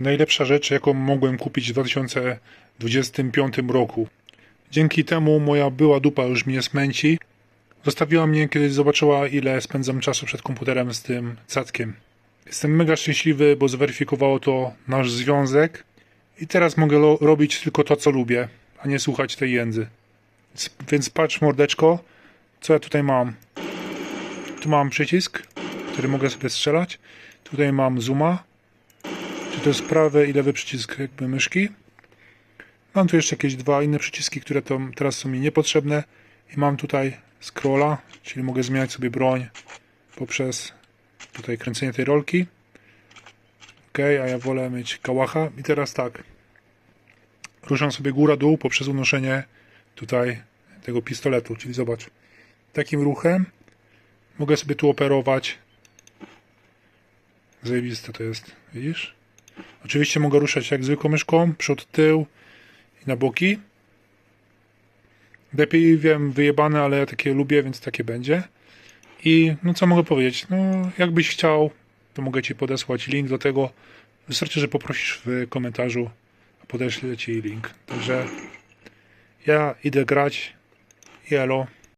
najlepsza rzecz, jaką mogłem kupić w 2025 roku. Dzięki temu moja była dupa już mnie smęci. Zostawiła mnie, kiedy zobaczyła, ile spędzam czasu przed komputerem z tym cackiem. Jestem mega szczęśliwy, bo zweryfikowało to nasz związek i teraz mogę robić tylko to, co lubię, a nie słuchać tej jędzy. Więc, więc patrz, mordeczko, co ja tutaj mam. Tu mam przycisk, który mogę sobie strzelać. Tutaj mam zooma, to jest prawy i lewy przycisk jakby myszki. Mam tu jeszcze jakieś dwa inne przyciski, które to teraz są mi niepotrzebne. I mam tutaj scrolla, czyli mogę zmieniać sobie broń poprzez tutaj kręcenie tej rolki. Ok, a ja wolę mieć kałacha. I teraz tak. Ruszam sobie góra-dół poprzez unoszenie tutaj tego pistoletu, czyli zobacz. Takim ruchem mogę sobie tu operować. Zajebiste to jest, widzisz? Oczywiście mogę ruszać jak zwykłą myszką, przód, tył i na boki. Lepiej wiem, wyjebane, ale ja takie lubię, więc takie będzie. I no co mogę powiedzieć? No, jakbyś chciał, to mogę ci podesłać link do tego. Wystarczy, że poprosisz w komentarzu, a podeślę ci link. Także ja idę grać. Jelo.